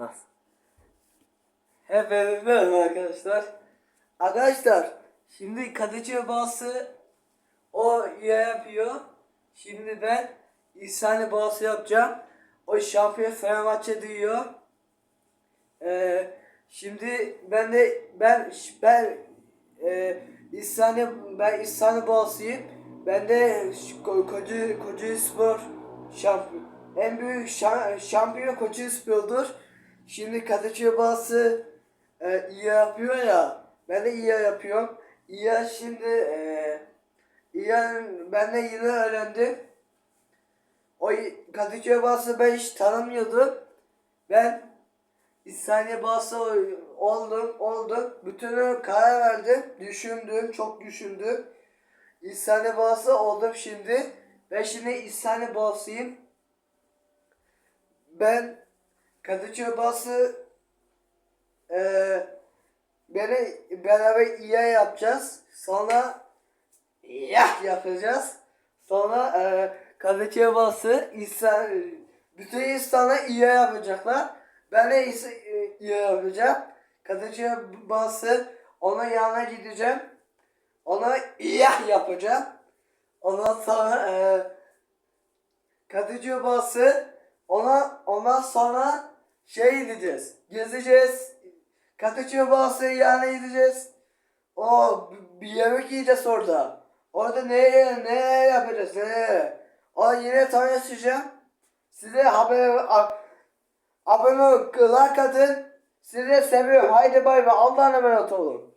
Nasıl? Merhaba arkadaşlar. Arkadaşlar şimdi Kadıcı Bağısı o ya yapıyor. Şimdi ben İhsani Bağısı yapacağım. O şampiyon Fenerbahçe diyor. Ee, şimdi ben de ben ben e, İhsani ben İhsani Bağısıyım. Ben de Koca Koca Spor şampiyon en büyük şa- şampiyon Koca Spor'dur. Şimdi Kadıköy Bağısı e, iyi yapıyor ya. Ben de iyi yapıyorum. İyi şimdi e, iyi ben de yeni öğrendim. O Kadıköy Bağısı ben hiç tanımıyordum. Ben İhsaniye Bağısı oldum, oldum. Bütünü karar verdim. Düşündüm, çok düşündüm. İhsaniye Bağısı oldum şimdi. Ben şimdi İhsaniye Bağısıyım. Ben Kadıköy Bağısı eee beni beraber iyi yapacağız. Sonra yah yapacağız. Sonra eee Kadıköy Bağısı İhsan, bütün insanlar iyi yapacaklar. Ben de iyi- iyi yapacağım. Kadıköy Bağısı onun yanına gideceğim. Ona yah yapacağım. Ondan sonra eee Kadıcı bası ona ondan sonra şey gideceğiz. Gezeceğiz. Kadıcı bası yani gideceğiz. O bir yemek yiyeceğiz orada. Orada ne ne yapacağız ne? O yine tanışacağım. Size haber abone ol, like atın. Sizi seviyorum. Haydi bay bay. Allah'a emanet olun.